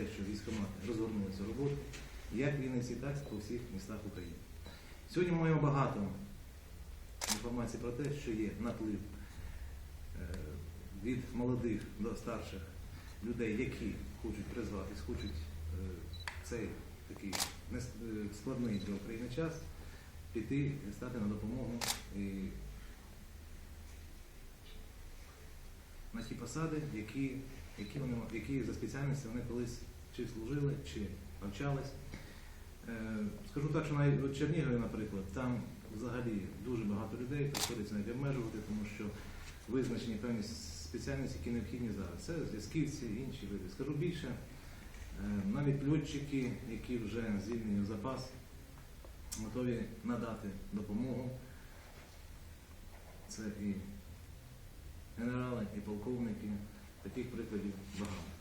те, що військомати розгорнули цю роботу, як в Вінниці, так і по всіх містах України. Сьогодні ми маємо багато інформації про те, що є наплив е, від молодих до старших людей, які хочуть призватись, хочуть е, цей такий е, складний для України час піти і стати на допомогу і на ті посади, які, які, вони, які за спеціальністю вони колись чи служили, чи навчались. Е, Скажу так, що навіть в Чернігові, наприклад, там взагалі дуже багато людей приходиться навіть обмежувати, тому що визначені певні спеціальності, які необхідні зараз. Це зв'язківці, інші види. Скажу більше, е, навіть льотчики, які вже звільнені в запас, готові надати допомогу. Це і генерали, і полковники. Таких прикладів багато.